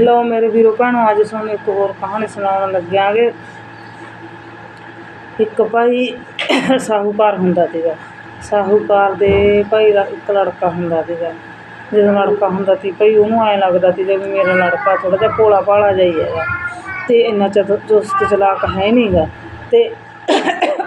ਲਓ ਮੇਰੇ ਵੀਰੋ ਭੈਣੋ, ਅੱਜ ਤੁਹਾਨੂੰ ਇੱਕ ਹੋਰ ਕਹਾਣੀ ਸੁਣਾਉਣ ਲੱਗਿਆਂਗੇ। ਇੱਕ ਭਾਈ ਸਾਹੂਕਾਰ ਹੁੰਦਾ ਸੀਗਾ। ਸਾਹੂਕਾਰ ਦੇ ਭਾਈ ਦਾ ਇੱਕ ਲੜਕਾ ਹੁੰਦਾ ਸੀਗਾ। ਜਦੋਂ ਲੜਕਾ ਹੁੰਦਾ ਸੀ, ਭਾਈ ਉਹਨੂੰ ਐਂ ਲੱਗਦਾ ਸੀ ਵੀ ਮੇਰਾ ਲੜਕਾ ਥੋੜ੍ਹਾ ਜਿਹਾ ਭੋਲਾ ਭਾਲਾ ਜਿਹਾ ਹੀ ਹੈਗਾ ਅਤੇ ਇੰਨਾ ਚਤੁਰ ਚੁਸਤ ਚਲਾਕ ਹੈ ਨਹੀਂ ਗਾ ਅਤੇ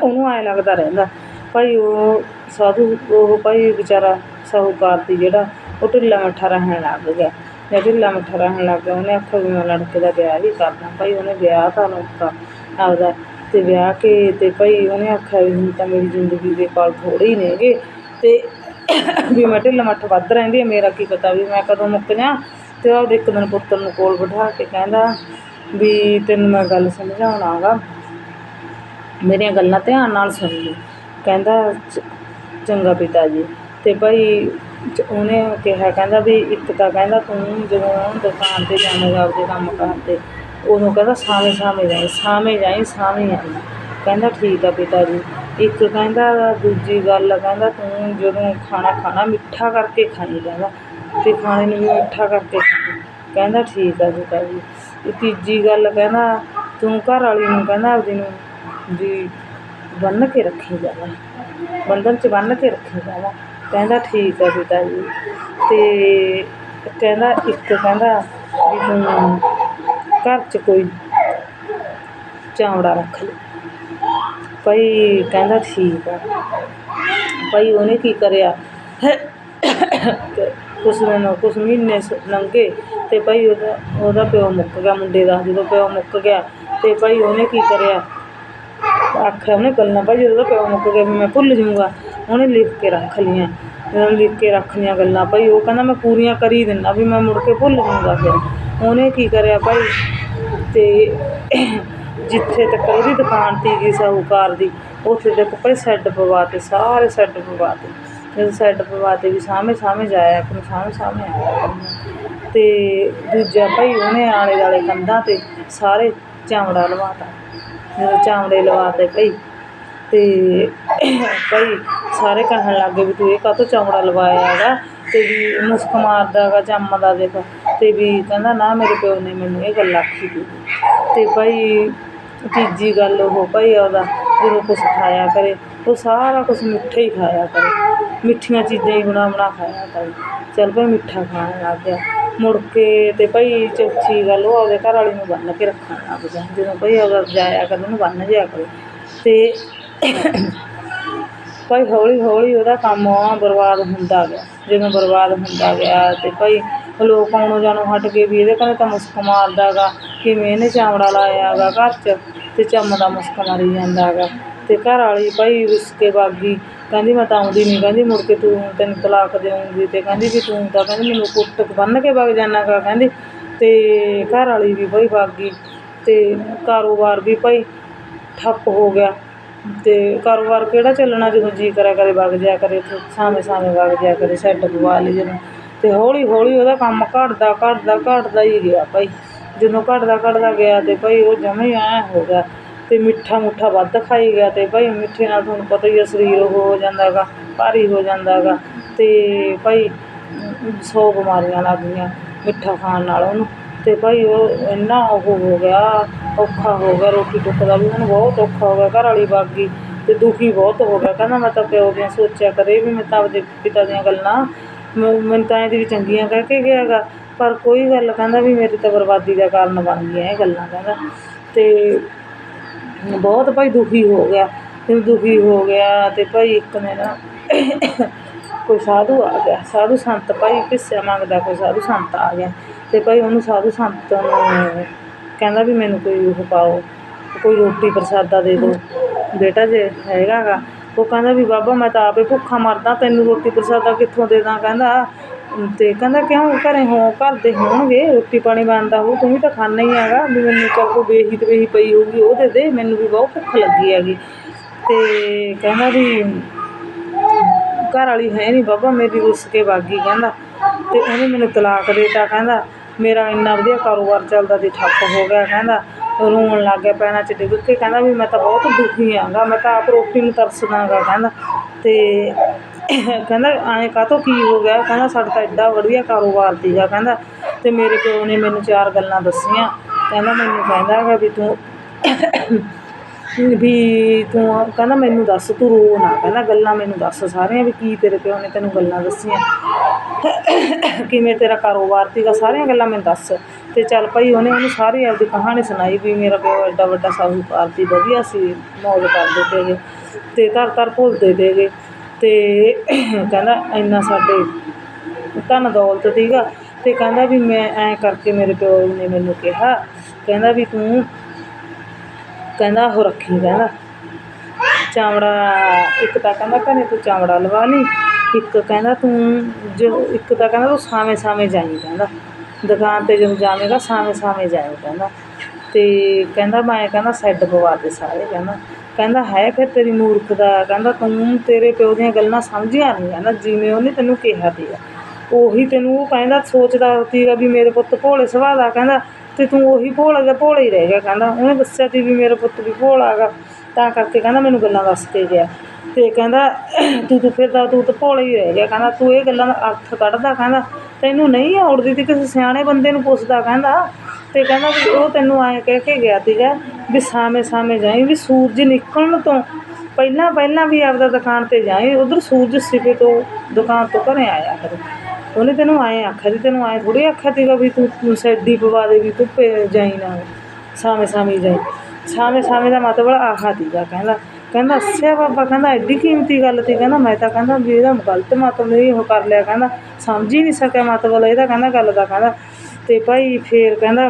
ਉਹਨੂੰ ਐਂ ਲੱਗਦਾ ਰਹਿੰਦਾ। ਭਾਈ ਉਹ ਸਾਧੂ, ਉਹ ਭਾਈ ਵਿਚਾਰਾ ਸਾਹੂਕਾਰ ਸੀ ਜਿਹੜਾ, ਉਹ ਢਿੱਲਾ ਮੱਠਾ ਰਹਿਣ ਲੱਗ ਗਿਆ। ਜਦ ਢਿੱਲਾ ਮੱਠਾ ਰਹਿਣ ਲੱਗ ਗਿਆ। ਉਹਨੇ ਆਖਿਆ ਵੀ ਮੈਂ ਲੜਕੇ ਦਾ ਵਿਆਹ ਵੀ ਕਰਦਾ ਭਾਈ ਉਹਨੇ ਵਿਆਹ ਤਾਂ ਲੜਕਾ ਆਪਦਾ। ਅਤੇ ਵਿਆਹ ਕੇ ਅਤੇ ਭਾਈ ਉਹਨੇ ਆਖਿਆ ਵੀ ਹੁਣ ਤਾਂ ਮੇਰੀ ਜ਼ਿੰਦਗੀ ਦੇ ਪਲ ਥੋੜ੍ਹੇ ਹੀ ਨੇਗੇ। ਅਤੇ ਵੀ ਮੈਂ ਢਿੱਲਾ ਮੱਠ ਵੱਧ ਰਹਿੰਦੀ ਹੈ ਮੇਰਾ ਕੀ ਪਤਾ ਵੀ ਮੈਂ ਕਦੋਂ ਮੁੱਕ ਜਾ। ਅਤੇ ਉਹ ਇੱਕ ਦਿਨ ਪੁੱਤਰ ਨੂੰ ਕੋਲ ਬਿਠਾ ਕੇ ਕਹਿੰਦਾ ਵੀ ਤੈਨੂੰ ਮੈਂ ਗੱਲ ਸਮਝਾਉਣਾ ਗਾ ਮੇਰੀਆਂ ਗੱਲਾਂ ਧਿਆਨ ਨਾਲ ਸੁਣ ਲਈ। ਕਹਿੰਦਾ, ਚ- ਚੰਗਾ ਪਿਤਾ ਜੀ। ਅਤੇ ਭਾਈ ਉਹਨੇ ਕਿਹਾ, ਕਹਿੰਦਾ ਵੀ ਇੱਕ ਤਾਂ ਕਹਿੰਦਾ ਤੂੰ ਜਦੋਂ ਦੁਕਾਨ 'ਤੇ ਜਾਵੇਂਗਾ, ਆਪਦੇ ਕੰਮ ਕਾਰ 'ਤੇ ਉਦੋਂ ਕਹਿੰਦਾ ਸਾਵੇਂ ਸਾਵੇਂ ਜਾਈਂ ਸਾਵੇਂ ਜਾਈਂ, ਸਾਵੇਂ ਆਈਂ। ਕਹਿੰਦਾ ਠੀਕ ਆ ਪਿਤਾ ਜੀ। ਇੱਕ ਕਹਿੰਦਾ, ਦੂਜੀ ਗੱਲ ਕਹਿੰਦਾ ਤੂੰ ਜਦੋਂ ਖਾਣਾ ਖਾਣਾ ਮਿੱਠਾ ਕਰਕੇ ਖਾਈ ਕਹਿੰਦਾ ਅਤੇ ਖਾਣੇ ਨੂੰ ਵੀ ਮਿੱਠਾ ਕਰਕੇ ਖਾਈ ਕਹਿੰਦਾ ਠੀਕ ਆ ਪਿਤਾ ਜੀ। ਅਤੇ ਤੀਜੀ ਗੱਲ ਕਹਿੰਦਾ, ਤੂੰ ਘਰ ਵਾਲੀ ਨੂੰ ਕਹਿੰਦਾ ਆਪਦੀ ਨੂੰ ਵੀ ਬੰਨ੍ਹ ਕੇ ਰੱਖੀ ਜਾਵਾ। ਬੰਧਨ 'ਚ ਬੰਨ੍ਹ ਕੇ ਰੱਖੀ ਜਾਵਾ। ਕਹਿੰਦਾ ਠੀਕ ਆ ਪਿਤਾ ਜੀ। ਅਤੇ ਕਹਿੰਦਾ ਇੱਕ ਕਹਿੰਦਾ ਵੀ ਤੂੰ ਘਰ 'ਚ ਕੋਈ ਚਾਵੜਾ ਰੱਖ ਲਈ ਭਾਈ ਕਹਿੰਦਾ ਠੀਕ ਆ। ਭਾਈ ਉਹਨੇ ਕੀ ਕਰਿਆ? ਕੁਛ ਦਿਨ, ਕੁਛ ਮਹੀਨੇ ਲੰਘੇ ਅਤੇ ਭਾਈ ਉਹਦਾ ਉਹਦਾ ਪਿਓ ਮੁੱਕ ਗਿਆ ਮੁੰਡੇ ਦਾ। ਜਦੋਂ ਪਿਓ ਮੁੱਕ ਗਿਆ ਅਤੇ ਭਾਈ ਉਹਨੇ ਕੀ ਕਰਿਆ? ਆਖਿਆ ਉਹਨੇ ਗੱਲਾਂ, ਭਾਈ ਜਦੋਂ ਉਹਦਾ ਪਿਓ ਮੁੱਕ ਗਿਆ ਵੀ ਮੈਂ ਭੁੱਲ ਜਾਊਂਗਾ। ਉਹਨੇ ਲਿਖ ਕੇ ਰੱਖ ਲਈਆਂ। ਜਦੋਂ ਲਿਖ ਕੇ ਰੱਖ ਲਈਆਂ ਗੱਲਾਂ, ਭਾਈ ਉਹ ਕਹਿੰਦਾ ਮੈਂ ਪੂਰੀਆਂ ਕਰੀ ਦਿੰਦਾ ਵੀ ਮੈਂ ਮੁੜ ਕੇ ਭੁੱਲ ਜਾਊਂਗਾ ਫਿਰ। ਉਹਨੇ ਕੀ ਕਰਿਆ ਭਾਈ? ਅਤੇ ਜਿੱਥੇ ਤੱਕ ਉਹਦੀ ਦੁਕਾਨ ਸੀਗੀ ਸਾਹੂਕਾਰ ਦੀ, ਉੱਥੇ ਤੱਕ ਭਾਈ ਸੈੱਡ ਪਵਾਤੇ ਸਾਰੇ ਸੈੱਡ ਪਵਾਤੇ ਜਦੋਂ ਸੈੱਡ ਪਵਾਤੇ ਵੀ ਸਾਹਮਣੇ ਸਾਹਮਣੇ ਜਾਇਆ ਕਰੋ, ਸਾਹਮਣੇ ਸਾਹਮਣੇ ਆਇਆ ਅਤੇ ਦੂਜਾ ਭਾਈ ਉਹਨੇ ਆਲੇ ਦੁਆਲੇ ਕੰਧਾਂ 'ਤੇ ਸਾਰੇ ਚਾਮੜਾ ਲਵਾਤਾ। ਜਦੋਂ ਚਾਮੜੇ ਲਵਾਤੇ ਭਾਈ ਅਤੇ ਭਾਈ ਸਾਰੇ ਕਹਿਣ ਲੱਗ ਗਏ ਵੀ ਤੂੰ ਇਹ ਕਾਹਤੋਂ ਚਮੜਾ ਲਵਾਇਆ ਹੈਗਾ? ਅਤੇ ਵੀ ਮੁਸਕ ਮਾਰਦਾ ਹੈਗਾ ਜੰਮਦਾ ਦੇਖ। ਅਤੇ ਵੀ ਕਹਿੰਦਾ, ਨਾ, ਮੇਰੇ ਪਿਓ ਨੇ ਮੈਨੂੰ ਇਹ ਗੱਲ ਆਖੀ ਸੀ। ਅਤੇ ਭਾਈ, ਤੀਜੀ ਗੱਲ ਉਹ ਭਾਈ ਉਹਦਾ, ਜਦੋਂ ਕੁਛ ਖਾਇਆ ਕਰੇ, ਉਹ ਸਾਰਾ ਕੁਛ ਮਿੱਠਾ ਹੀ ਖਾਇਆ ਕਰੇ। ਮਿੱਠੀਆਂ ਚੀਜ਼ਾਂ ਹੀ ਬਣਾ ਬਣਾ ਖਾਇਆ ਕਰੇ। ਚੱਲ ਭਾਈ, ਮਿੱਠਾ ਖਾਣ ਲੱਗ ਗਿਆ। ਮੁੜ ਕੇ ਅਤੇ ਭਾਈ, ਚੌਥੀ ਗੱਲ ਉਹ ਆਪਦੇ ਘਰ ਵਾਲੀ ਨੂੰ ਬੰਨ੍ਹ ਕੇ ਰੱਖਣ ਲੱਗ ਗਿਆ। ਜਦੋਂ ਭਾਈ ਉਹਦਾ ਜਾਇਆ ਕਰ ਉਹਨੂੰ ਬੰਨ੍ਹ ਜਿਆ ਕਰੇ। ਅਤੇ ਭਾਈ ਹੌਲੀ ਹੌਲੀ ਉਹਦਾ ਕੰਮ ਆ ਬਰਬਾਦ ਹੁੰਦਾ ਗਿਆ। ਜਿਵੇਂ ਬਰਬਾਦ ਹੁੰਦਾ ਗਿਆ ਅਤੇ ਭਾਈ ਲੋਕ ਆਉਣੋਂ ਜਾਣੋਂ ਹਟ ਗਏ ਵੀ ਇਹਦੇ ਘਰੇ ਤਾਂ ਮੁਸਕ ਮਾਰਦਾ ਗਾ, ਕਿਵੇਂ ਇਹਨੇ ਚਾਮੜਾ ਲਾਇਆ ਗਾ ਘਰ 'ਚ ਅਤੇ ਚੰਮਦਾ ਮੁਸਕ ਮਾਰੀ ਜਾਂਦਾ ਗਾ। ਅਤੇ ਘਰ ਵਾਲੀ ਭਾਈ ਰੁੱਸ ਕੇ ਵਗ ਗਈ ਕਹਿੰਦੀ ਮੈਂ ਤਾਂ ਆਉਂਦੀ ਨਹੀਂ ਕਹਿੰਦੀ ਮੁੜ ਕੇ ਤੂੰ ਤੈਨੂੰ ਤਲਾਕ ਦੇਊਂਗੀ ਅਤੇ ਕਹਿੰਦੀ ਵੀ ਤੂੰ ਤਾਂ ਕਹਿੰਦੀ ਮੈਨੂੰ ਕੁੱਟ ਬੰਨ੍ਹ ਕੇ ਵਗ ਜਾਨਾ ਗਾ ਕਹਿੰਦੀ ਅਤੇ ਘਰ ਵਾਲੀ ਵੀ ਭਾਈ ਵਗ ਗਈ ਅਤੇ ਕਾਰੋਬਾਰ ਵੀ ਭਾਈ ਠੱਪ ਹੋ ਗਿਆ। ਅਤੇ ਕਾਰੋਬਾਰ ਕਿਹੜਾ ਚੱਲਣਾ ਜਦੋਂ ਜੀਅ ਕਰਿਆ ਕਰੇ, ਵਗ ਜਾਇਆ ਕਰੇ ਉੱਥੇ ਸਾਵੇਂ ਸਾਵੇਂ ਵਗ ਜਾਇਆ ਕਰੇ ਸੈੱਟ ਪਵਾ ਲਈ ਜਦੋਂ। ਅਤੇ ਹੌਲੀ ਹੌਲੀ ਉਹਦਾ ਕੰਮ ਘਟਦਾ ਘਟਦਾ ਘਟਦਾ ਹੀ ਗਿਆ ਭਾਈ। ਜਦੋਂ ਘਟਦਾ ਘਟਦਾ ਗਿਆ ਅਤੇ ਭਾਈ ਉਹ ਜਮਾਂ ਹੀ ਐਂ ਹੋ ਗਿਆ ਅਤੇ ਮਿੱਠਾ ਮੁੱਠਾ ਵੱਧ ਖਾਈ ਗਿਆ ਅਤੇ ਭਾਈ ਮਿੱਠੇ ਨਾਲ ਤੁਹਾਨੂੰ ਪਤਾ ਹੀ ਆ, ਸਰੀਰ ਉਹ ਹੋ ਜਾਂਦਾ ਗਾ ਭਾਰੀ ਹੋ ਜਾਂਦਾ ਗਾ ਅਤੇ ਭਾਈ ਸੌ ਬਿਮਾਰੀਆਂ ਲੱਗ ਗਈਆਂ ਮਿੱਠਾ ਖਾਣ ਨਾਲ ਉਹਨੂੰ। ਅਤੇ ਭਾਈ ਉਹ ਇੰਨਾ ਉਹ ਹੋ ਗਿਆ, ਔਖਾ ਹੋ ਗਿਆ, ਰੋਟੀ ਟੁੱਕ ਦਾ ਵੀ ਮੈਨੂੰ ਬਹੁਤ ਔਖਾ ਹੋ ਗਿਆ ਘਰ ਵਾਲੀ ਵਗ ਗਈ ਅਤੇ ਦੁਖੀ ਬਹੁਤ ਹੋ ਗਿਆ। ਕਹਿੰਦਾ ਮੈਂ ਤਾਂ ਪਿਓ ਦੀਆਂ ਸੋਚਿਆ ਕਦੇ ਵੀ ਮੈਂ ਤਾਂ ਆਪਦੇ ਪਿਤਾ ਦੀਆਂ ਗੱਲਾਂ, ਮ- ਮੈਨੂੰ ਤਾਂ ਇਹਦੀ ਵੀ ਚੰਗੀਆਂ ਕਹਿ ਕੇ ਗਿਆ ਗਾ ਪਰ ਕੋਈ ਗੱਲ ਕਹਿੰਦਾ ਵੀ ਮੇਰੀ ਤਾਂ ਬਰਬਾਦੀ ਦਾ ਕਾਰਨ ਬਣ ਗਈਆਂ ਇਹ ਗੱਲਾਂ ਕਹਿੰਦਾ। ਅਤੇ ਬਹੁਤ ਭਾਈ ਦੁਖੀ ਹੋ ਗਿਆ, ਜਦੋਂ ਦੁਖੀ ਹੋ ਗਿਆ ਅਤੇ ਭਾਈ ਇੱਕ ਨੇ ਨਾ ਕੋਈ ਸਾਧੂ ਆ ਗਿਆ, ਸਾਧੂ ਸੰਤ ਭਾਈ ਭਿੱਸਿਆ ਮੰਗਦਾ, ਕੋਈ ਸਾਧੂ ਸੰਤ ਆ ਗਿਆ। ਅਤੇ ਭਾਈ ਉਹਨੂੰ ਸਾਧੂ ਸੰਤ ਨੂੰ ਕਹਿੰਦਾ ਵੀ ਮੈਨੂੰ ਕੋਈ ਉਹ ਪਾਓ, ਕੋਈ ਰੋਟੀ ਪ੍ਰਸਾਦਾ ਦੇ ਦਿਓ। ਬੇਟਾ ਜੇ ਹੈਗਾ ਗਾ, ਉਹ ਕਹਿੰਦਾ ਵੀ ਬਾਬਾ ਮੈਂ ਤਾਂ ਆਪੇ ਭੁੱਖਾ ਮਰਦਾ, ਤੈਨੂੰ ਰੋਟੀ ਪ੍ਰਸਾਦਾ ਕਿੱਥੋਂ ਦੇ ਦਾਂ ਕਹਿੰਦਾ। ਅਤੇ ਕਹਿੰਦਾ ਕਿਉਂ ਘਰੇ ਹੋ, ਘਰ ਦੇ ਹੋਣਗੇ, ਰੋਟੀ ਪਾਣੀ ਬਣਦਾ ਹੋਊ, ਤੂੰ ਵੀ ਤਾਂ ਖਾਂਦਾ ਹੀ ਹੈਗਾ, ਵੀ ਮੈਨੂੰ ਚੱਲ ਕੋਈ ਬੇਹੀ ਤਵੇਹੀ ਪਈ ਹੋਊਗੀ, ਉਹ ਦੇ ਦੇ, ਮੈਨੂੰ ਵੀ ਬਹੁਤ ਭੁੱਖ ਲੱਗੀ ਹੈਗੀ। ਅਤੇ ਕਹਿੰਦਾ ਵੀ ਘਰ ਵਾਲੀ ਹੈ ਨਹੀਂ ਬਾਬਾ, ਮੇਰੀ ਰੁੱਸ ਕੇ ਬਾਗੀ ਕਹਿੰਦਾ। ਅਤੇ ਉਹਨੇ ਮੈਨੂੰ ਤਲਾਕ ਦੇਤਾ, ਕਹਿੰਦਾ, ਮੇਰਾ ਇੰਨਾ ਵਧੀਆ ਕਾਰੋਬਾਰ ਚੱਲਦਾ ਸੀ ਠੱਪ ਹੋ ਗਿਆ, ਕਹਿੰਦਾ। ਰੋਣ ਲੱਗ ਗਿਆ ਪੈਰਾਂ 'ਚ ਡਿੱਗ ਕੇ ਕਹਿੰਦਾ ਵੀ ਮੈਂ ਤਾਂ ਬਹੁਤ ਦੁਖੀ ਆਂਗਾ, ਮੈਂ ਤਾਂ ਆਪ ਰੋਟੀ ਨੂੰ ਤਰਸਦਾ ਗਾ ਕਹਿੰਦਾ। ਅਤੇ ਕਹਿੰਦਾ ਐਂ ਕਾਹਤੋਂ ਕੀ ਹੋ ਗਿਆ? ਕਹਿੰਦਾ, ਸਾਡਾ ਤਾਂ ਐਡਾ ਵਧੀਆ ਕਾਰੋਬਾਰ ਸੀਗਾ, ਕਹਿੰਦਾ। ਅਤੇ ਮੇਰੇ ਪਿਓ ਨੇ ਮੈਨੂੰ ਚਾਰ ਗੱਲਾਂ ਦੱਸੀਆਂ। ਕਹਿੰਦਾ, ਮੈਨੂੰ ਕਹਿੰਦਾ ਹੈਗਾ ਵੀ ਤੂੰ ਵੀ ਤੂੰ ਕਹਿੰਦਾ ਮੈਨੂੰ ਦੱਸ, ਤੂੰ ਰੋ ਨਾ। ਕਹਿੰਦਾ ਗੱਲਾਂ ਮੈਨੂੰ ਦੱਸ ਸਾਰੀਆਂ ਵੀ ਕੀ ਤੇਰੇ ਪਿਓ ਨੇ ਤੈਨੂੰ ਗੱਲਾਂ ਦੱਸੀਆਂ। ਕਿਵੇਂ ਤੇਰਾ ਕਾਰੋਬਾਰ ਸੀਗਾ, ਸਾਰੀਆਂ ਗੱਲਾਂ ਮੈਨੂੰ ਦੱਸ। ਅਤੇ ਚੱਲ ਭਾਈ, ਉਹਨੇ ਉਹਨੂੰ ਸਾਰੀ ਆਪਦੀ ਕਹਾਣੀ ਸੁਣਾਈ ਵੀ ਮੇਰਾ ਪਿਓ ਐਡਾ ਵੱਡਾ ਸਾਹੂਕਾਰ ਸੀ, ਵਧੀਆ ਸੀ, ਮੌਜ ਕਰਦੇ ਤੇਗੇ ਅਤੇ ਧਰ ਧਰ ਭੁੱਲਦੇ ਤੇਗੇ ਅਤੇ ਕਹਿੰਦਾ ਇੰਨਾ ਸਾਡੇ ਧਨ ਦੌਲਤ ਸੀਗਾ। ਅਤੇ ਕਹਿੰਦਾ ਵੀ ਮੈਂ ਐਂ ਕਰਕੇ ਮੇਰੇ ਪਿਓ ਨੇ ਮੈਨੂੰ ਕਿਹਾ। ਕਹਿੰਦਾ ਵੀ ਤੂੰ ਕਹਿੰਦਾ ਉਹ ਰੱਖੀ ਕਹਿੰਦਾ ਚਾਵੜਾ ਇੱਕ ਤਾਂ ਕਹਿੰਦਾ ਘਰੇ ਤੂੰ ਚਾਮੜਾ ਲਵਾ ਲਈ, ਇੱਕ ਕਹਿੰਦਾ ਤੂੰ ਜੋ, ਇੱਕ ਤਾਂ ਕਹਿੰਦਾ ਤੂੰ ਸਾਵੇਂ ਸਾਵੇਂ ਜਾਈ ਕਹਿੰਦਾ ਦੁਕਾਨ 'ਤੇ ਜਦੋਂ ਜਾਵੇਂਗਾ, ਸਾਵੇਂ ਸਾਵੇਂ ਜਾਏ ਕਹਿੰਦਾ ਅਤੇ ਕਹਿੰਦਾ, ਮੈਂ ਕਹਿੰਦਾ ਸੈੱਡ ਪਵਾ ਦੇ ਸਾਰੇ, ਕਹਿੰਦਾ। ਕਹਿੰਦਾ, ਹੈ ਫਿਰ ਤੇਰੀ ਮੂਰਖ ਦਾ, ਕਹਿੰਦਾ, ਤੂੰ ਤੇਰੇ ਪਿਓ ਦੀਆਂ ਗੱਲਾਂ ਸਮਝੀਆਂ ਨਹੀਂ, ਕਹਿੰਦਾ, ਜਿਵੇਂ ਉਹਨੇ ਤੈਨੂੰ ਕਿਹਾ ਸੀਗਾ। ਉਹੀ ਤੈਨੂੰ ਉਹ ਕਹਿੰਦਾ, ਸੋਚਦਾ ਸੀਗਾ ਵੀ ਮੇਰੇ ਪੁੱਤ ਭੋਲੇ ਸੁਭਾਅ ਦਾ, ਕਹਿੰਦਾ ਤੇ ਤੂੰ ਉਹੀ ਭੋਲਾ ਦਾ ਭੋਲਾ ਹੀ ਰਹਿ ਗਿਆ ਕਹਿੰਦਾ। ਉਹਨੇ ਦੱਸਿਆ ਸੀ ਵੀ ਮੇਰਾ ਪੁੱਤ ਵੀ ਭੋਲਾ ਗਾ ਤਾਂ ਕਰਕੇ ਕਹਿੰਦਾ ਮੈਨੂੰ ਗੱਲਾਂ ਦੱਸ ਕੇ ਗਿਆ। ਤੇ ਕਹਿੰਦਾ, ਤੂੰ ਤੂੰ ਫਿਰਦਾ, ਤੂੰ ਤਾਂ ਭੋਲਾ ਹੀ ਰਹਿ ਗਿਆ। ਕਹਿੰਦਾ, ਤੂੰ ਇਹ ਗੱਲਾਂ ਦਾ ਅਰਥ ਕੱਢਦਾ ਕਹਿੰਦਾ, ਤੈਨੂੰ ਨਹੀਂ ਆਉੜਦੀ ਤੇ ਕਿਸੇ ਸਿਆਣੇ ਬੰਦੇ ਨੂੰ ਪੁੱਛਦਾ ਕਹਿੰਦਾ। ਤੇ ਕਹਿੰਦਾ ਵੀ ਉਹ ਤੈਨੂੰ ਐਂ ਕਹਿ ਕੇ ਗਿਆ ਸੀਗਾ ਵੀ ਸਾਵੇਂ ਸਾਵੇਂ ਜਾਈ, ਵੀ ਸੂਰਜ ਨਿਕਲਣ ਤੋਂ ਪਹਿਲਾਂ ਪਹਿਲਾਂ ਵੀ ਆਪਦਾ ਦੁਕਾਨ ਤੇ ਜਾਈ, ਉਧਰ ਸੂਰਜ ਸਿਵੇ ਤੋਂ ਦੁਕਾਨ ਤੋਂ ਘਰੇ ਆਇਆ ਕਰੇ। ਉਹਨੇ ਤੈਨੂੰ ਐਂ ਆਖਿਆ ਸੀ ਤੈਨੂੰ ਐਂ ਥੋੜ੍ਹੀ ਆਖਿਆ ਸੀਗਾ ਵੀ ਤੂੰ ਸੈਡੀ ਪਵਾ ਦੇ ਵੀ ਧੁੱਪੇ ਜਾਈ ਨਾ, ਸਾਵੇਂ ਸਾਵੇਂ ਜਾਈ। ਸਾਵੇਂ ਸਾਵੇਂ ਦਾ ਮਤਲਬ ਆਹਾ ਸੀਗਾ ਕਹਿੰਦਾ। ਕਹਿੰਦਾ, ਅੱਛਾ ਬਾਬਾ, ਕਹਿੰਦਾ ਐਡੀ ਕੀਮਤੀ ਗੱਲ ਤੀ ਕਹਿੰਦਾ, ਮੈਂ ਤਾਂ ਕਹਿੰਦਾ ਵੀ ਇਹਦਾ ਗਲਤ ਮਤਲਬ ਨਹੀਂ ਉਹ ਕਰ ਲਿਆ। ਕਹਿੰਦਾ, ਸਮਝ ਹੀ ਨਹੀਂ ਸਕਿਆ ਮਤਲਬ ਇਹਦਾ ਕਹਿੰਦਾ ਗੱਲ ਦਾ, ਕਹਿੰਦਾ। ਤੇ ਭਾਈ ਫੇਰ ਕਹਿੰਦਾ,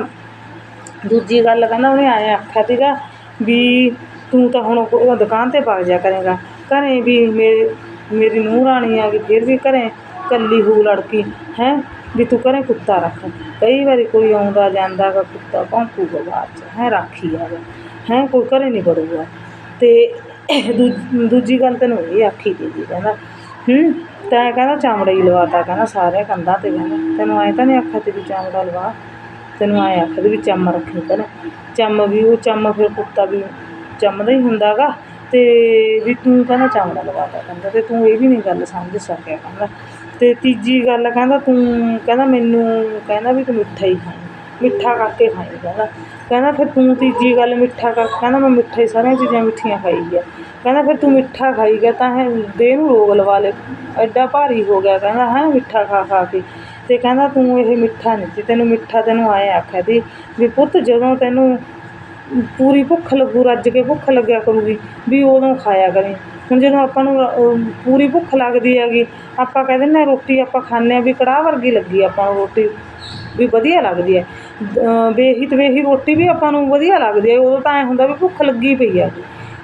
ਦੂਜੀ ਗੱਲ ਕਹਿੰਦਾ, ਉਹਨੇ ਆਇਆ ਆਖਿਆ ਸੀਗਾ ਵੀ ਤੂੰ ਤਾਂ ਹੁਣ ਦੁਕਾਨ ਤੇ ਪਾ ਜਾ ਕਰੇਗਾ। ਘਰੇ ਵੀ ਮੇਰੇ, ਮੇਰੀ ਨੂੰਹ ਰਾਣੀ ਆ ਗਈ, ਫਿਰ ਵੀ ਘਰੇ ਕੱਲੀ ਹੂ ਲੜਕੀ ਹੈ? ਵੀ ਤੂੰ ਘਰੇ ਕੁੱਤਾ ਰੱਖ। ਕਈ ਵਾਰੀ ਕੋਈ ਆਉਂਦਾ, ਜਾਂਦਾ ਗਾ ਕੁੱਤਾ ਭੌਂਕੂਗਾ ਬਾਅਦ 'ਚ, ਹੈ? ਰਾਖੀ ਆ ਹੈ? ਕੋਈ ਘਰੇ ਨਹੀਂ ਵੜੂਗਾ। ਅਤੇ ਦੂ- ਦੂਜੀ ਗੱਲ ਤੈਨੂੰ ਇਹ ਆਖੀ ਤੀ ਜੀ ਕਹਿੰਦਾ, ਹੂੰ, ਤੈਂ ਕਹਿੰਦਾ ਚਾਮੜਾ ਹੀ ਲਵਾਤਾ ਕਹਿੰਦਾ ਸਾਰੇ ਕੰਧਾਂ ਤੇ ਕਹਿੰਦਾ, ਤੈਨੂੰ ਐਂ ਤਾਂ ਨਹੀਂ ਆਖਿਆ ਤੇ ਵੀ ਚਾਮੜਾ ਲਵਾ? ਤੈਨੂੰ ਐਂ ਆਖਿਆ ਵੀ ਚੰਮ ਰੱਖੀ ਕਰ ਚੰਮ ਵੀ, ਉਹ ਚੰਮ ਫਿਰ ਕੁੱਤਾ ਵੀ ਚੰਮਦਾ ਹੀ ਹੁੰਦਾ ਗਾ। ਅਤੇ ਵੀ ਤੂੰ ਕਹਿੰਦਾ ਚਾਮੜਾ ਲਵਾਤਾ ਕਹਿੰਦਾ ਅਤੇ ਤੂੰ ਇਹ ਵੀ ਨਹੀਂ ਗੱਲ ਸਮਝ ਸਕਿਆ, ਕਹਿੰਦਾ। ਅਤੇ ਤੀਜੀ ਗੱਲ ਕਹਿੰਦਾ ਤੂੰ ਕਹਿੰਦਾ ਮੈਨੂੰ ਕਹਿੰਦਾ ਵੀ ਤੂੰ ਮਿੱਠਾ ਹੀ ਖਾਈ ਮਿੱਠਾ ਕਰਕੇ ਖਾਈ ਕਹਿੰਦਾ। ਕਹਿੰਦਾ ਫਿਰ ਤੂੰ ਤੀਜੀ ਗੱਲ ਮਿੱਠਾ ਕਰ, ਕਹਿੰਦਾ ਮੈਂ ਮਿੱਠਾ ਹੀ ਸਾਰੀਆਂ ਚੀਜ਼ਾਂ ਮਿੱਠੀਆਂ ਖਾਈ ਗਿਆ। ਕਹਿੰਦਾ ਫਿਰ ਤੂੰ ਮਿੱਠਾ ਖਾਈ ਗਿਆ ਤਾਂ ਹੈ ਦੇਹ ਨੂੰ ਰੋਗ ਲਵਾ ਲੈ, ਐਡਾ ਭਾਰੀ ਹੋ ਗਿਆ ਕਹਿੰਦਾ, ਹੈਂ ਮਿੱਠਾ ਖਾ ਖਾ ਕੇ। ਅਤੇ ਕਹਿੰਦਾ ਤੂੰ ਇਹ ਮਿੱਠਾ ਨਹੀਂ ਸੀ, ਤੈਨੂੰ ਮਿੱਠਾ ਤੈਨੂੰ ਐਂ ਆਖਿਆ ਤੀ ਵੀ ਪੁੱਤ ਜਦੋਂ ਤੈਨੂੰ ਪੂਰੀ ਭੁੱਖ ਲੱਗੂ, ਰੱਜ ਕੇ ਭੁੱਖ ਲੱਗਿਆ ਕਰੂਗੀ ਵੀ ਉਦੋਂ ਖਾਇਆ ਕਰੀਂ। ਹੁਣ ਜਦੋਂ ਆਪਾਂ ਨੂੰ ਪੂਰੀ ਭੁੱਖ ਲੱਗਦੀ ਹੈਗੀ, ਆਪਾਂ ਕਹਿ ਦਿੰਦੇ ਹਾਂ ਰੋਟੀ ਆਪਾਂ ਖਾਂਦੇ ਹਾਂ ਵੀ ਕੜਾਹ ਵਰਗੀ ਲੱਗੀ ਆਪਾਂ ਨੂੰ ਰੋਟੀ, ਵੀ ਵਧੀਆ ਲੱਗਦੀ ਹੈ। ਬੇਹੀ ਤਵੇਹੀ ਰੋਟੀ ਵੀ ਆਪਾਂ ਨੂੰ ਵਧੀਆ ਲੱਗਦੀ ਹੈ। ਉਦੋਂ ਤਾਂ ਐਂ ਹੁੰਦਾ ਵੀ ਭੁੱਖ ਲੱਗੀ ਪਈ ਹੈ।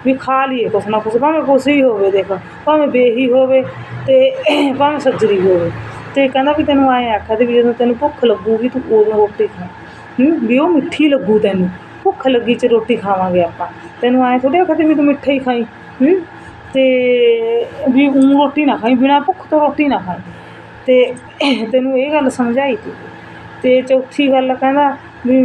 ਵੀ ਖਾ ਲਈਏ ਕੁਛ ਨਾ ਕੁਛ, ਭਾਵੇਂ ਕੁਛ ਹੀ ਹੋਵੇ ਦੇਖ, ਭਾਵੇਂ ਬੇਹੀ ਹੋਵੇ ਅਤੇ ਭਾਵੇਂ ਸੱਜਰੀ ਹੋਵੇ। ਅਤੇ ਕਹਿੰਦਾ ਵੀ ਤੈਨੂੰ ਐਂ ਆਖਿਆ ਤੇ ਵੀ ਜਦੋਂ ਤੈਨੂੰ ਭੁੱਖ ਲੱਗੂਗੀ ਤੂੰ ਉਦੋਂ ਰੋਟੀ ਖਾ। ਵੀ ਉਹ ਮਿੱਠੀ ਲੱਗੂ ਤੈਨੂੰ। ਭੁੱਖ ਲੱਗੀ ਚ ਰੋਟੀ ਖਾਵਾਂਗੇ ਆਪਾਂ। ਤੈਨੂੰ ਐਂ ਥੋੜ੍ਹੀ ਆਖਿਆ ਤੇ ਵੀ ਤੂੰ ਮਿੱਠਾ ਹੀ ਖਾਈ। ਅਤੇ ਵੀ ਊਂ ਰੋਟੀ ਨਾ ਖਾਈ, ਬਿਨਾਂ ਭੁੱਖ ਤੋਂ ਰੋਟੀ ਨਾ ਖਾਈ। ਅਤੇ ਤੈਨੂੰ ਇਹ ਗੱਲ ਸਮਝਾਈ ਤੀ। ਅਤੇ ਚੌਥੀ ਗੱਲ ਕਹਿੰਦਾ ਵੀ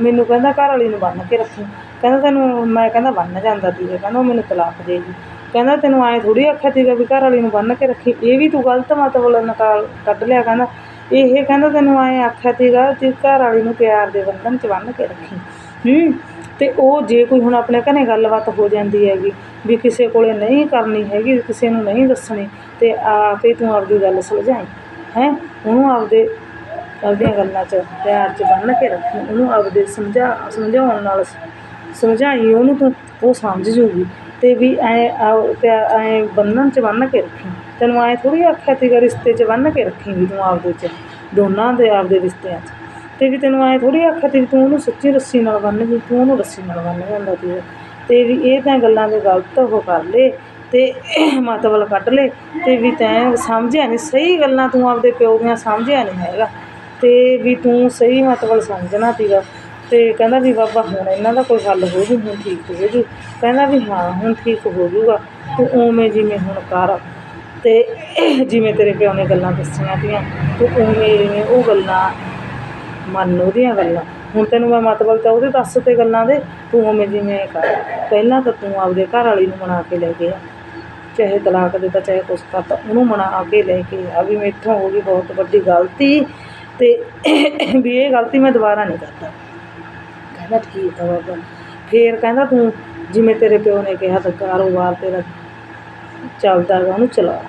ਮੈਨੂੰ ਕਹਿੰਦਾ ਘਰ ਵਾਲੀ ਨੂੰ ਬੰਨ੍ਹ ਕੇ ਰੱਖੀ। ਕਹਿੰਦਾ ਤੈਨੂੰ, ਮੈਂ ਕਹਿੰਦਾ ਬੰਨ੍ਹ ਜਾਂਦਾ ਸੀਗਾ ਕਹਿੰਦਾ ਉਹ ਮੈਨੂੰ ਤਲਾਕ ਦੇ ਗਈ। ਕਹਿੰਦਾ ਤੈਨੂੰ ਐਂ ਥੋੜ੍ਹੀ ਆਖਿਆ ਸੀਗਾ ਵੀ ਘਰ ਵਾਲੀ ਨੂੰ ਬੰਨ੍ਹ ਕੇ ਰੱਖੀ। ਇਹ ਵੀ ਤੂੰ ਗਲਤ ਮਤਲਬ ਨਿਕਾਲ ਕੱਢ ਲਿਆ ਕਹਿੰਦਾ। ਇਹ ਕਹਿੰਦਾ ਤੈਨੂੰ ਐਂ ਆਖਿਆ ਸੀਗਾ ਕਿ ਘਰ ਵਾਲੀ ਨੂੰ ਪਿਆਰ ਦੇ ਬੰਧਨ 'ਚ ਬੰਨ੍ਹ ਕੇ ਰੱਖੀ। ਹੂੰ। ਅਤੇ ਉਹ ਜੇ ਕੋਈ ਹੁਣ ਆਪਣੇ ਘਰ ਗੱਲਬਾਤ ਹੋ ਜਾਂਦੀ ਹੈਗੀ ਵੀ ਕਿਸੇ ਕੋਲ ਨਹੀਂ ਕਰਨੀ ਹੈਗੀ ਕਿਸੇ ਨੂੰ ਨਹੀਂ ਦੱਸਣੀ, ਤੇ ਆਪੇ ਤੂੰ ਆਪਦੀ ਗੱਲ ਸੁਲਝਾਈ। ਹੈਂ? ਉਹਨੂੰ ਆਪਦੇ, ਆਪਦੀਆਂ ਗੱਲਾਂ 'ਚ, ਪਿਆਰ 'ਚ ਬੰਨ੍ਹ ਕੇ ਰੱਖੀ, ਉਹਨੂੰ ਆਪਦੇ ਸਮਝਾ, ਸਮਝਾਉਣ ਨਾਲ ਸਮਝਾਈ, ਉਹਨੂੰ ਤੂੰ, ਉਹ ਸਮਝ ਜੂਗੀ ਅਤੇ ਵੀ ਐ ਐਂ ਬੰਨਣ 'ਚ ਬੰਨ੍ਹ ਕੇ ਰੱਖੀ। ਤੈਨੂੰ ਐਂ ਥੋੜ੍ਹੀ ਆਖਿਆ ਸੀਗਾ, ਰਿਸ਼ਤੇ 'ਚ ਬੰਨ੍ਹ ਕੇ ਰੱਖੀ ਵੀ ਤੂੰ ਆਪਦੇ 'ਚ, ਦੋਨਾਂ ਦੇ, ਆਪਦੇ ਰਿਸ਼ਤਿਆਂ 'ਚ। ਤੇ ਵੀ ਤੈਨੂੰ ਐਂ ਥੋੜ੍ਹੀ ਆਖਿਆ ਤੀ ਵੀ ਤੂੰ ਉਹਨੂੰ ਸੱਚੀ ਰੱਸੀ ਨਾਲ ਬੰਨ੍ਹ ਗਈ ਤੂੰ ਉਹਨੂੰ ਰੱਸੀ ਨਾਲ ਬੰਨ੍ਹ ਜਾਂਦਾ ਸੀ ਤੇ ਵੀ ਇਹ ਤਾਂ ਗੱਲਾਂ ਦੇ ਗਲਤ ਉਹ ਕਰ ਲਏ ਅਤੇ ਮਤਲਬ ਕੱਢ ਲਏ ਅਤੇ ਵੀ ਤੈਂ ਸਮਝਿਆ ਨਹੀਂ ਸਹੀ ਗੱਲਾਂ ਤੂੰ ਆਪਦੇ ਪਿਓ ਦੀਆਂ ਸਮਝਿਆ ਨਹੀਂ ਹੈਗਾ। ਅਤੇ ਵੀ ਤੂੰ ਸਹੀ ਮਤਲਬ ਸਮਝਣਾ ਸੀਗਾ ਅਤੇ ਕਹਿੰਦਾ ਵੀ ਬਾਬਾ ਹੁਣ ਇਹਨਾਂ ਦਾ ਕੋਈ ਹੱਲ ਹੋ ਜੂ ਹੁਣ ਠੀਕ ਹੋ ਜੂ। ਕਹਿੰਦਾ ਵੀ ਹਾਂ, ਹੁਣ ਠੀਕ ਹੋ ਜੂਗਾ, ਤੂੰ ਉਵੇਂ ਜਿਵੇਂ ਹੁਣ ਕਰ। ਅਤੇ ਜਿਵੇਂ ਤੇਰੇ ਪਿਓ ਨੇ ਗੱਲਾਂ ਦੱਸੀਆਂ ਤੀਆਂ, ਤੂੰ ਉਵੇਂ ਜਿਵੇਂ ਉਹ ਗੱਲਾਂ ਮੰਨ ਉਹਦੀਆਂ ਗੱਲਾਂ। ਹੁਣ ਤੈਨੂੰ ਮੈਂ ਮਤਲਬ ਤਾਂ ਉਹਦੇ ਦੱਸ ਤੇ ਗੱਲਾਂ ਦੇ, ਤੂੰ ਉਵੇਂ ਜਿਵੇਂ ਕਰ। ਪਹਿਲਾਂ ਤਾਂ ਤੂੰ ਆਪਦੇ ਘਰ ਵਾਲੀ ਨੂੰ ਮਨਾ ਕੇ ਲੈ ਕੇ ਆ ਚਾਹੇ ਤਲਾਕ ਦੇ ਤਾਂ ਚਾਹੇ ਕੁਛ ਕਰਤਾ, ਉਹਨੂੰ ਮਨਾ ਕੇ ਲੈ ਕੇ ਆ ਵੀ ਮੈਥੋਂ ਹੋ ਗਈ ਬਹੁਤ ਵੱਡੀ ਗਲਤੀ ਅਤੇ ਵੀ ਇਹ ਗਲਤੀ ਮੈਂ ਦੁਬਾਰਾ ਨਹੀਂ ਕਰਦਾ। ਕਹਿੰਦਾ ਠੀਕ ਆ ਬਾਬਾ। ਫੇਰ ਕਹਿੰਦਾ ਤੂੰ ਜਿਵੇਂ ਤੇਰੇ ਪਿਓ ਨੇ ਕਿਹਾ ਤਾਂ ਕਾਰੋਬਾਰ ਤੇਰਾ ਚੱਲਦਾ ਗਾ ਉਹਨੂੰ ਚਲਾ।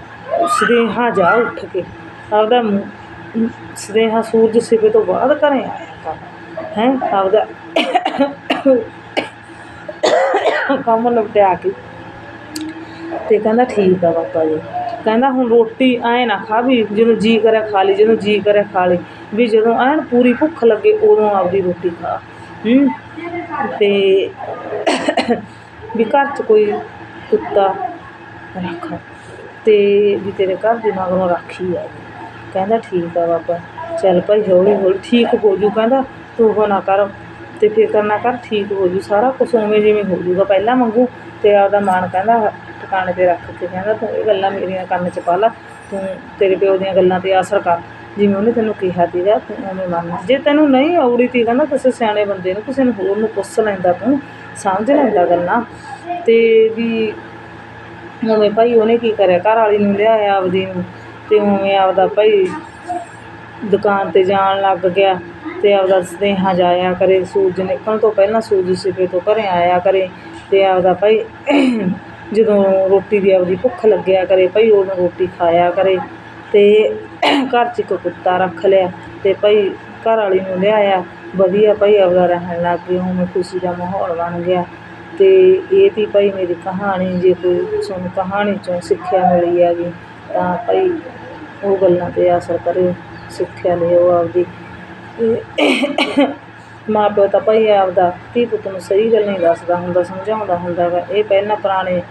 ਸਦੇਹਾ ਜਾ ਉੱਠ ਕੇ ਆਪਦਾ ਮ- ਸੂਰਜ ਸਿਵੇ ਤੋਂ ਬਾਅਦ ਘਰੇ ਆਇਆ ਕਰ ਹੈਂ, ਆਪਦਾ ਕੰਮ ਨਿਪਟਿਆ ਕੇ। ਤੇ ਕਹਿੰਦਾ ਠੀਕ ਆ ਬਾਬਾ ਜੀ। ਕਹਿੰਦਾ ਹੁਣ ਰੋਟੀ ਐਂ ਨਾ ਖਾ ਵੀ ਜਦੋਂ ਜੀ ਕਰੇ ਖਾ ਲਈ ਜਦੋਂ ਜੀ ਕਰੇ ਖਾ ਲਈ। ਵੀ ਜਦੋਂ ਐਨ ਪੂਰੀ ਭੁੱਖ ਲੱਗੇ, ਉਦੋਂ ਆਪਦੀ ਰੋਟੀ ਖਾ। ਹੂੰ। ਤੇ ਵੀ ਘਰ 'ਚ ਕੋਈ ਕੁੱਤਾ ਰੱਖ। ਤੇ ਵੀ ਤੇਰੇ ਘਰ ਦੇ ਮਗਰੋਂ ਰਾਖੀ ਆ। ਕਹਿੰਦਾ ਠੀਕ ਆ ਬਾਬਾ, ਚੱਲ ਭਾਈ ਹੌਲੀ ਹੌਲੀ ਠੀਕ ਹੋ ਜੂ ਕਹਿੰਦਾ, ਤੂੰ ਉਹ ਨਾ ਕਰ, ਤੇ ਫਿਕਰ ਨਾ ਕਰ, ਠੀਕ ਹੋ ਜੂ ਸਾਰਾ ਕੁਛ ਉਵੇਂ ਜਿਵੇਂ ਹੋ ਜੂਗਾ ਪਹਿਲਾਂ ਮੰਗੂ ਅਤੇ ਆਪਦਾ ਮਨ ਕਹਿੰਦਾ, ਟਿਕਾਣੇ 'ਤੇ ਰੱਖ ਕੇ ਕਹਿੰਦਾ, ਤੂੰ ਇਹ ਗੱਲਾਂ ਮੇਰੀਆਂ ਕੰਨ 'ਚ ਪਾ ਲਾ, ਤੂੰ ਤੇਰੇ ਪਿਓ ਦੀਆਂ ਗੱਲਾਂ 'ਤੇ ਅਸਰ ਕਰ, ਜਿਵੇਂ ਉਹਨੇ ਤੈਨੂੰ ਕਿਹਾ ਸੀਗਾ, ਤੂੰ ਉਵੇਂ ਮੰਨ ਜੇ ਤੈਨੂੰ ਨਹੀਂ ਆਉੜੀ ਤੀ ਕਹਿੰਦਾ, ਕਿਸੇ ਸਿਆਣੇ ਬੰਦੇ ਨੂੰ, ਕਿਸੇ ਨੂੰ ਹੋਰ ਨੂੰ ਪੁੱਛ ਲੈਂਦਾ ਤੂੰ, ਸਮਝ ਲੈਂਦਾ ਗੱਲਾਂ ਅਤੇ ਵੀ ਉਵੇਂ ਭਾਈ ਉਹਨੇ ਕੀ ਕਰਿਆ, ਘਰ ਵਾਲੀ ਨੂੰ ਲਿਆਇਆ ਆਪਦੀ ਨੂੰ ਅਤੇ ਉਵੇਂ ਆਪਦਾ ਭਾਈ ਦੁਕਾਨ 'ਤੇ ਜਾਣ ਲੱਗ ਗਿਆ ਅਤੇ ਆਪਦਾ ਸੁਨੇਹਾ ਜਾਇਆ ਕਰੇ, ਸੂਰਜ ਨਿਕਲਣ ਤੋਂ ਪਹਿਲਾਂ ਸੂਰਜ ਸਿਵੇ ਤੋਂ ਘਰ ਆਇਆ ਕਰੇ ਅਤੇ ਆਪਦਾ ਭਾਈ ਜਦੋਂ ਰੋਟੀ ਦੀ ਆਪਦੀ ਭੁੱਖ ਲੱਗਿਆ ਕਰੇ, ਭਾਈ ਉਦੋਂ ਰੋਟੀ ਖਾਇਆ ਕਰੇ ਅਤੇ ਘਰ 'ਚ ਇੱਕ ਕੁੱਤਾ ਰੱਖ ਲਿਆ ਅਤੇ ਭਾਈ ਘਰ ਵਾਲੀ ਨੂੰ ਲਿਆਇਆ, ਵਧੀਆ ਭਾਈ ਆਪਦਾ ਰਹਿਣ ਲੱਗ ਗਏ, ਉਵੇਂ ਖੁਸ਼ੀ ਦਾ ਮਾਹੌਲ ਬਣ ਗਿਆ ਅਤੇ ਇਹ ਤੀ ਭਾਈ ਮੇਰੀ ਕਹਾਣੀ, ਜੇ ਕੋਈ ਤੁਹਾਨੂੰ ਕਹਾਣੀ 'ਚੋਂ ਸਿੱਖਿਆ ਮਿਲੀ ਹੈਗੀ ਤਾਂ ਭਾਈ ਉਹ ਗੱਲਾਂ 'ਤੇ ਅਸਰ ਕਰਿਓ ਸਿੱਖਿਆ ਲਿਓ ਆਪਦੀ। ਮਾਂ ਪਿਓ ਤਾਂ ਭਾਈ ਆਪਦਾ ਧੀ ਪੁੱਤ ਨੂੰ ਸਹੀ ਗੱਲ ਨਹੀਂ ਦੱਸਦਾ ਹੁੰਦਾ, ਸਮਝਾਉਂਦਾ ਹੁੰਦਾ ਗਾ ਇਹ ਪਹਿਲਾਂ ਪੁਰਾਣੇ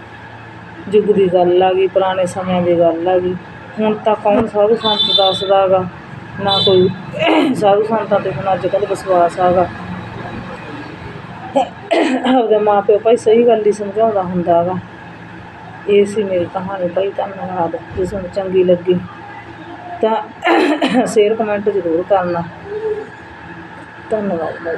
ਯੁੱਗ ਦੀ ਗੱਲ ਆ ਗਈ, ਪੁਰਾਣੇ ਸਮਿਆਂ ਦੀ ਗੱਲ ਆ ਗਈ। ਹੁਣ ਤਾਂ ਕੌਣ ਸਾਧੂ ਸੰਤ ਦੱਸਦਾ ਗਾ? ਨਾ ਕੋਈ ਸਾਧੂ ਸੰਤਾਂ 'ਤੇ ਹੁਣ ਅੱਜ ਕੱਲ੍ਹ ਵਿਸ਼ਵਾਸ ਹੈਗਾ ਆਪਦੇ ਮਾਂ ਪਿਓ ਭਾਈ ਸਹੀ ਗੱਲ ਹੀ ਸਮਝਾਉਂਦਾ ਹੁੰਦਾ ਗਾ ਇਹ ਸੀ ਮੇਰੀ ਕਹਾਣੀ, ਭਾਈ ਧੰਨਵਾਦ। ਜੇ ਤੁਹਾਨੂੰ ਚੰਗੀ ਲੱਗੀ। ਤਾਂ ਸ਼ੇਅਰ ਕਮੈਂਟ ਜ਼ਰੂਰ ਕਰਨਾ। ਧੰਨਵਾਦ ਬਾਈ।